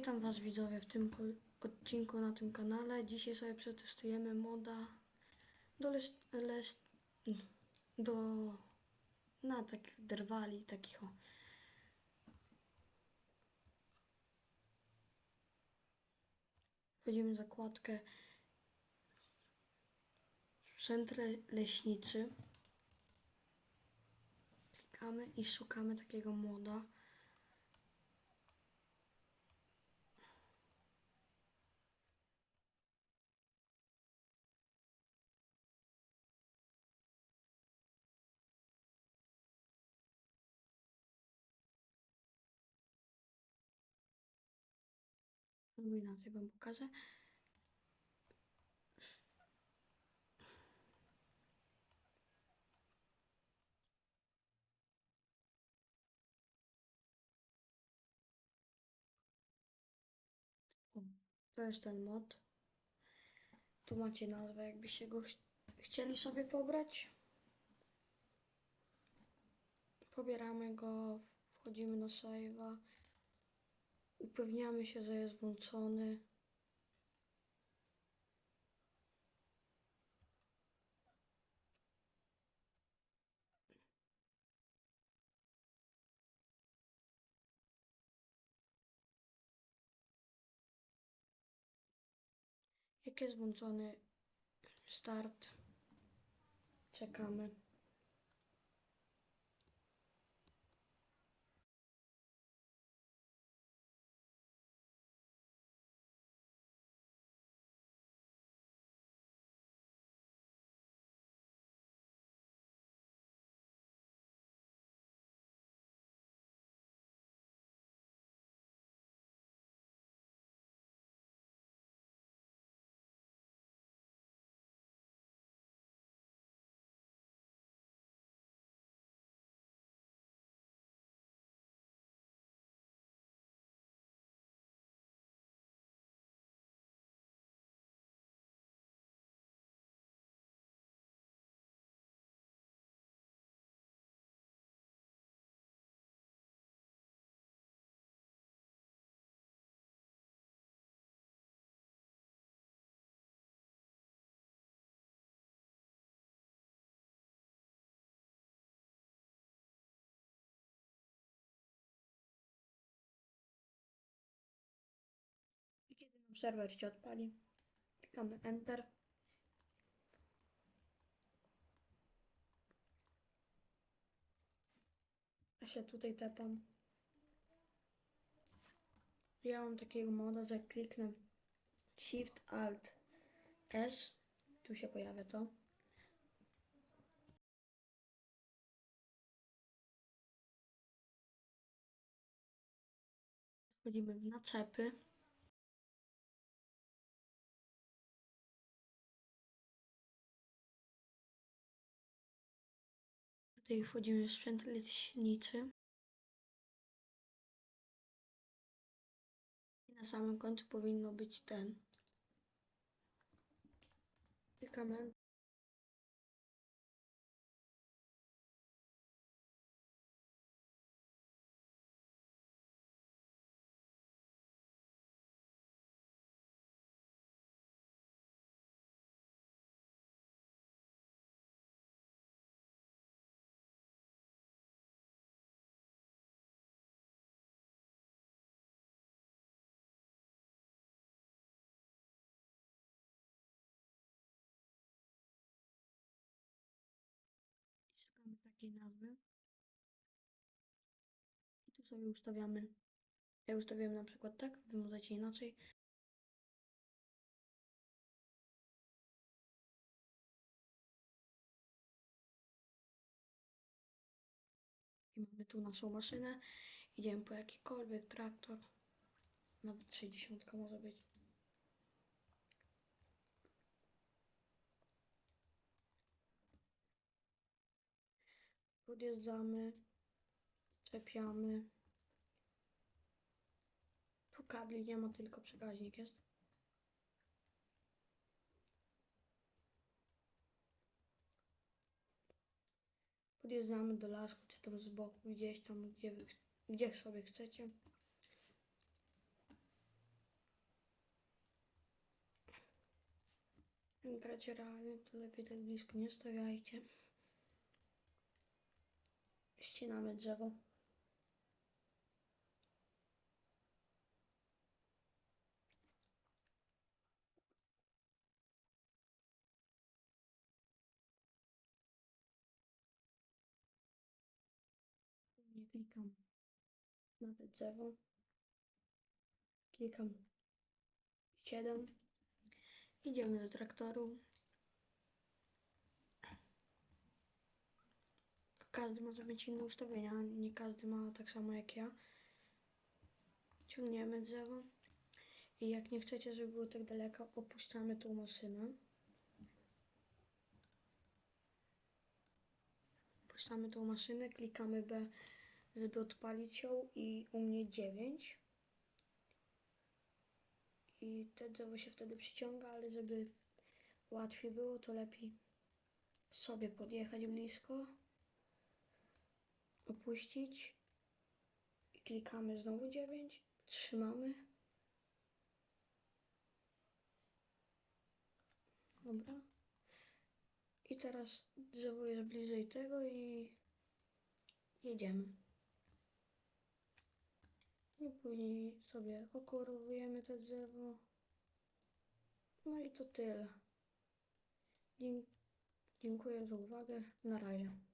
Witam Was widzowie w tym odcinku na tym kanale. Dzisiaj sobie przetestujemy moda do les, les, do na takich drwali, takich o. Wchodzimy w zakładkę sprzęt le, leśniczy. Klikamy i szukamy takiego moda. Albo inaczej wam pokażę. To jest ten mod. Tu macie nazwę, jakbyście go ch chcieli sobie pobrać. Pobieramy go, wchodzimy na save'a. Upewniamy się, że jest włączony. Jak jest włączony start, czekamy. Serwer się odpali, klikamy Enter. Ja się tutaj tepam. Ja mam takiego moda, że kliknę Shift Alt S, tu się pojawia to. Wchodzimy w naczepy. Tutaj wchodzimy w sprzęt leśniczy. I na samym końcu powinno być ten. Klikamy. Takiej. I tu sobie ustawiamy. Ja ustawiam na przykład tak, wy możecie inaczej. I mamy tu naszą maszynę. Idziemy po jakikolwiek traktor. Nawet 60 może być. podjeżdżamy, czepiamy. Tu kabli nie ma, tylko przekaźnik jest. Podjeżdżamy do lasku, czy tam z boku, gdzieś tam, gdzie, wy, gdzie sobie chcecie. Jak gracie realnie, to lepiej tak blisko nie stawiajcie. Drzewo. Nie klikam na to drzewo. Klikam 7. Idziemy do traktoru. Każdy może mieć inne ustawienia, nie każdy ma tak samo jak ja. Ciągniemy drzewo. I jak nie chcecie, żeby było tak daleko, opuszczamy tą maszynę. Opuszczamy tą maszynę, klikamy B, żeby odpalić ją i u mnie 9. I te drzewo się wtedy przyciąga, ale żeby łatwiej było, to lepiej sobie podjechać blisko, opuścić klikamy znowu 9, trzymamy. Dobra. I teraz drzewo jest bliżej tego i jedziemy. I później sobie okorowujemy to drzewo. No i to tyle. Dziękuję za uwagę. Na razie.